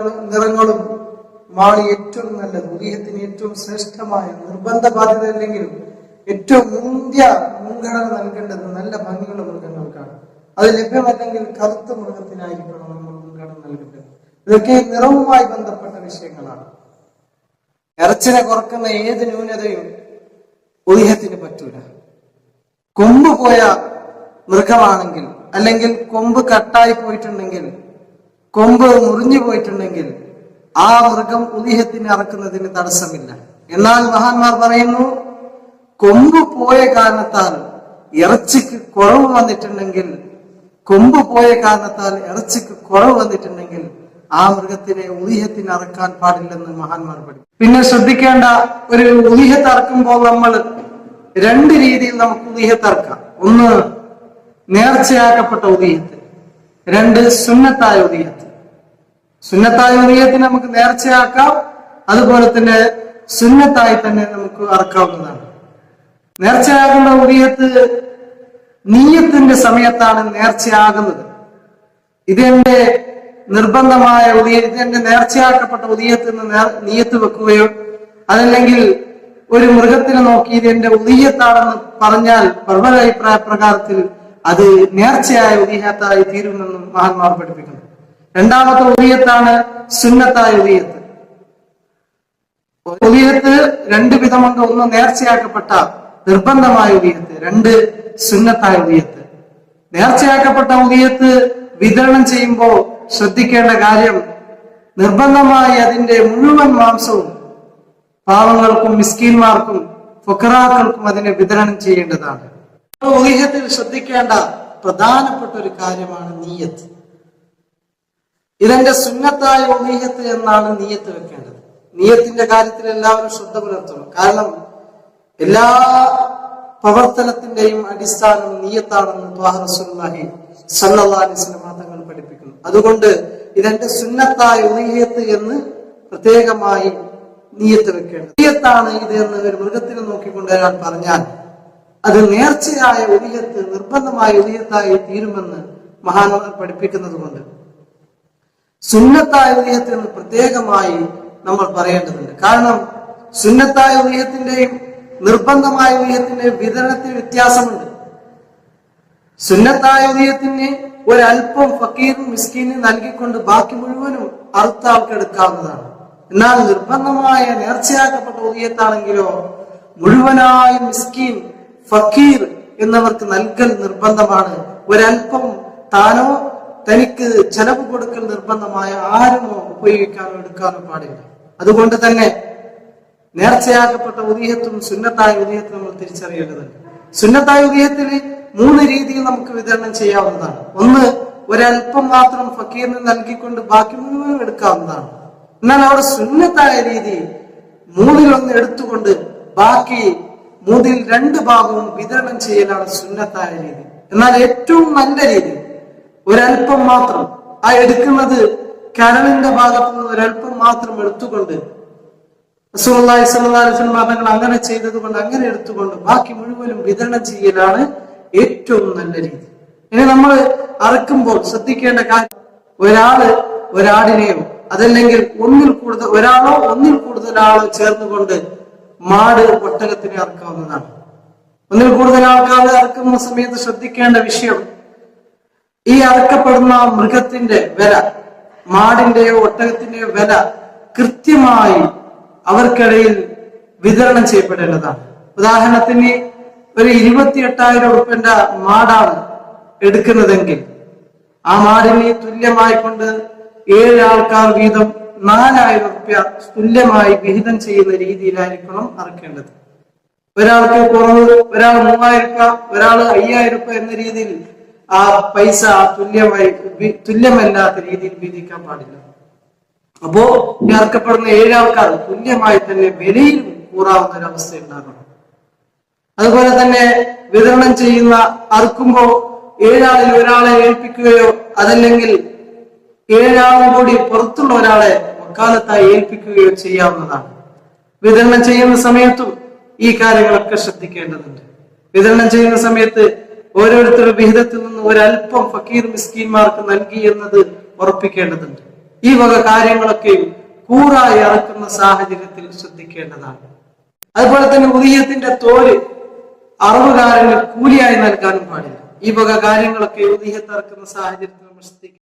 നിറങ്ങളും മാളി ഏറ്റവും നല്ലത് ഉദയത്തിന് ഏറ്റവും ശ്രേഷ്ഠമായ നിർബന്ധ ബാധ്യത അല്ലെങ്കിലും ഏറ്റവും മുന്തിയ മുൻഗണന നൽകേണ്ടത് നല്ല ഭംഗിയുള്ള മൃഗങ്ങൾക്കാണ്. അത് ലഭ്യമല്ലെങ്കിൽ കറുത്ത മൃഗത്തിനായിരിക്കണം നമ്മൾ മുൻഗണന നൽകേണ്ടത് ഇതൊക്കെ നിറവുമായി ബന്ധപ്പെട്ട വിഷയങ്ങളാണ്. ഇറച്ചിനെ കുറക്കുന്ന ഏത് ന്യൂനതയും ഉദയത്തിന് പറ്റൂല. കൊമ്പ് പോയ മൃഗമാണെങ്കിൽ അല്ലെങ്കിൽ കൊമ്പ് കട്ടായി പോയിട്ടുണ്ടെങ്കിൽ കൊമ്പ് മുറിഞ്ഞു പോയിട്ടുണ്ടെങ്കിൽ ആ മൃഗം ഉദിഹത്തിന് അറക്കുന്നതിന് തടസ്സമില്ല. എന്നാൽ മഹാന്മാർ പറയുന്നു കൊമ്പ് പോയ കാരണത്താൽ ഇറച്ചിക്ക് കുറവ് വന്നിട്ടുണ്ടെങ്കിൽ കൊമ്പ് പോയ കാരണത്താൽ ഇറച്ചിക്ക് കുറവ് വന്നിട്ടുണ്ടെങ്കിൽ ആ മൃഗത്തിനെ ഊഹ്യത്തിന് അറക്കാൻ പാടില്ലെന്ന് മഹാന്മാർ പഠിക്കും. പിന്നെ ശ്രദ്ധിക്കേണ്ട ഒരു ഊഹ്യത്തറക്കുമ്പോൾ നമ്മൾ രണ്ട് രീതിയിൽ നമുക്ക് ഊഹ്യത്തറക്കാം ഒന്ന് നേർച്ചയാക്കപ്പെട്ട ഉദയത്ത് രണ്ട് സുന്നത്തായ ഉദയത്ത്. നമുക്ക് നേർച്ചയാക്കാം അതുപോലെ തന്നെ സുന്നത്തായി തന്നെ നമുക്ക് അറക്കാവുന്നതാണ്. നേർച്ചയാകുന്ന ഉദയത്ത് നീയത്തിന്റെ സമയത്താണ് നേർച്ചയാകുന്നത്. ഇതെന്റെ നിർബന്ധമായ ഉദയ ഇതെന്റെ നേർച്ചയാക്കപ്പെട്ട ഉദയത്തിൽ നിന്ന് നീയത്ത് വെക്കുകയോ അതല്ലെങ്കിൽ ഒരു മൃഗത്തിനെ നോക്കി ഇത് എന്റെ ഉദയത്താണെന്ന് പറഞ്ഞാൽ പ്രബല അഭിപ്രായ പ്രകാരത്തിൽ അത് നേർച്ചയായ ഉദീഹത്തായി തീരുമെന്നും മഹാന്മാർ പഠിപ്പിക്കുന്നു. രണ്ടാമത്തെ ഉദീയത്താണ് സുന്നത്തായ ഉദീയത്ത് ഉദീയത്ത് രണ്ട് വിധമുണ്ട്. ഒന്ന് നേർച്ചയാക്കപ്പെട്ട നിർബന്ധമായ ഉദീയത്ത് രണ്ട് സുന്നത്തായ ഉദീയത്ത് നേർച്ചയാക്കപ്പെട്ട ഉദീയത്ത് വിതരണം ചെയ്യുമ്പോൾ ശ്രദ്ധിക്കേണ്ട കാര്യം നിർബന്ധമായി അതിന്റെ മുഴുവൻ മാംസവും പാവങ്ങൾക്കും മിസ്കീന്മാർക്കും ഫുക്കറാക്കൾക്കും അതിനെ വിതരണം ചെയ്യേണ്ടതാണ്. ഉദയത്തിൽ ശ്രദ്ധിക്കേണ്ട പ്രധാനപ്പെട്ട ഒരു കാര്യമാണ് നീയത്ത്. ഇതെന്റെ സുന്നത്തായ ഊഹ്യത്ത് എന്നാണ് നീയത്ത് വെക്കേണ്ടത്. നീയത്തിന്റെ കാര്യത്തിൽ എല്ലാവരും ശ്രദ്ധ പുലർത്തണം. കാരണം എല്ലാ പ്രവർത്തനത്തിന്റെയും അടിസ്ഥാനം നീയത്താണെന്ന് ത്വാഹറസുല്ലാഹി സല്ലാസ്ലം തങ്ങൾ പഠിപ്പിക്കുന്നു. അതുകൊണ്ട് ഇതെന്റെ സുന്നത്തായ ഊഹ്യത്ത് എന്ന് പ്രത്യേകമായി നീയത്ത് വെക്കേണ്ടത്. നീയത്താണ് ഇത് എന്ന് ഒരു മൃഗത്തിനെ നോക്കിക്കൊണ്ട് ഒരാൾ പറഞ്ഞാൽ അത് നേർച്ചയായ ഉദയത്ത് നിർബന്ധമായ ഉദയത്തായി തീരുമെന്ന് മഹാനവർ പഠിപ്പിക്കുന്നത് കൊണ്ട് സുന്നത്തായ ഉദയത്തിൽ പ്രത്യേകമായി നമ്മൾ പറയേണ്ടതുണ്ട്. കാരണം സുന്നത്തായ ഉദയത്തിന്റെയും നിർബന്ധമായ ഉദയത്തിന്റെയും വിതരണത്തിൽ വ്യത്യാസമുണ്ട്. സുന്നത്തായ ഉദയത്തിന് ഒരല്പം ഫക്കീറും മിസ്കീനും നൽകിക്കൊണ്ട് ബാക്കി മുഴുവനും അറുത്താൾക്ക് എടുക്കാവുന്നതാണ്. എന്നാൽ നിർബന്ധമായ നേർച്ചയാക്കപ്പെട്ട ഉദയത്താണെങ്കിലോ മുഴുവനായ മിസ്കീൻ ഫക്കീർ എന്നവർക്ക് നൽകൽ നിർബന്ധമാണ്. ഒരൽപ്പം താനോ തനിക്ക് ചെലവ് കൊടുക്കൽ നിർബന്ധമായ ആരുമോ ഉപയോഗിക്കാനോ എടുക്കാനോ പാടില്ല. അതുകൊണ്ട് തന്നെ നേർച്ചയാക്കപ്പെട്ട ഉദയത്തും സുന്നത്തായ ഉദയത്തും നമ്മൾ തിരിച്ചറിയേണ്ടതുണ്ട്. സുന്നത്തായ ഉദീഹത്തിൽ മൂന്ന് രീതിയിൽ നമുക്ക് വിതരണം ചെയ്യാവുന്നതാണ്. ഒന്ന് ഒരൽപ്പം മാത്രം ഫക്കീറിന് നൽകിക്കൊണ്ട് ബാക്കി മുഴുവൻ എടുക്കാവുന്നതാണ്. എന്നാൽ അവിടെ സുന്നത്തായ രീതി മൂന്നിലൊന്ന് എടുത്തുകൊണ്ട് ബാക്കി മൂന്നിൽ രണ്ട് ഭാഗവും വിതരണം ചെയ്യലാണ് സുന്നത്തായ രീതി. എന്നാൽ ഏറ്റവും നല്ല രീതി ഒരൽപ്പം മാത്രം. ആ എടുക്കുന്നത് കരളിന്റെ ഭാഗത്തു നിന്ന് ഒരൽപ്പം മാത്രം എടുത്തുകൊണ്ട് തങ്ങൾ അങ്ങനെ ചെയ്തത് കൊണ്ട് അങ്ങനെ എടുത്തുകൊണ്ട് ബാക്കി മുഴുവനും വിതരണം ചെയ്യലാണ് ഏറ്റവും നല്ല രീതി. ഇനി നമ്മൾ അറക്കുമ്പോൾ ശ്രദ്ധിക്കേണ്ട കാര്യം ഒരാൾ ഒരാടിനെയോ അതല്ലെങ്കിൽ ഒന്നിൽ കൂടുതൽ ഒരാളോ ഒന്നിൽ കൂടുതൽ ആളോ ചേർന്നുകൊണ്ട് മാട് ഒട്ടകത്തിന് അറക്കാവുന്നതാണ് ഒന്നിൽ കൂടുതൽ ആൾക്കാർ അറക്കുന്ന സമയത്ത് ശ്രദ്ധിക്കേണ്ട വിഷയം ഈ അറക്കപ്പെടുന്ന മൃഗത്തിന്റെ വില മാടിന്റെയോ ഒട്ടകത്തിന്റെയോ വില കൃത്യമായി അവർക്കിടയിൽ വിതരണം ചെയ്യപ്പെടേണ്ടതാണ്. ഉദാഹരണത്തിന് ഒരു ഇരുപത്തി എട്ടായിരം ഉറുപ്പിന്റെ മാടാണ് എടുക്കുന്നതെങ്കിൽ ആ മാടിന് തുല്യമായി കൊണ്ട് ഏഴ് ആൾക്കാർ വീതം നാലായിരം റുപ്യ തുല്യമായി വിഹിതം ചെയ്യുന്ന രീതിയിലായിരിക്കണം അറക്കേണ്ടത്. ഒരാൾക്ക് കുറവ് ഒരാൾ മൂവായിരം രൂപ ഒരാൾ അയ്യായിരം രൂപ എന്ന രീതിയിൽ ആ പൈസ തുല്യമായി തുല്യമല്ലാത്ത രീതിയിൽ വിധിക്കാൻ പാടില്ല. അപ്പോ ഈ അർക്കപ്പെടുന്ന ഏഴ് ആൾക്കാർ തുല്യമായി തന്നെ വിലയിൽ കൂറാവുന്ന ഒരവസ്ഥ ഉണ്ടാകണം അതുപോലെ തന്നെ വിതരണം ചെയ്യുന്ന അറുക്കുമ്പോ ഏഴാളിൽ ഒരാളെ ഏൽപ്പിക്കുകയോ അതല്ലെങ്കിൽ ഏഴാളും കൂടി പുറത്തുള്ള ഒരാളെ വക്കാലത്തായി ഏൽപ്പിക്കുകയോ ചെയ്യാവുന്നതാണ്. വിതരണം ചെയ്യുന്ന സമയത്തും ഈ കാര്യങ്ങളൊക്കെ ശ്രദ്ധിക്കേണ്ടതുണ്ട്. വിതരണം ചെയ്യുന്ന സമയത്ത് ഓരോരുത്തരുടെ വിഹിതത്തിൽ നിന്ന് ഒരല്പം ഫക്കീർ മിസ്കീൻമാർക്ക് നൽകി എന്നത് ഉറപ്പിക്കേണ്ടതുണ്ട്. ഈ വക കാര്യങ്ങളൊക്കെയും കൂറായി ഇറക്കുന്ന സാഹചര്യത്തിൽ ശ്രദ്ധിക്കേണ്ടതാണ്. അതുപോലെ തന്നെ ഉദയത്തിന്റെ തോൽ അറവുകാരന് കൂലിയായി നൽകാനും പാടില്ല. ഈ വക കാര്യങ്ങളൊക്കെ ഉദയത്തിറക്കുന്ന സാഹചര്യത്തിൽ നമ്മൾ ശ്രദ്ധിക്കണം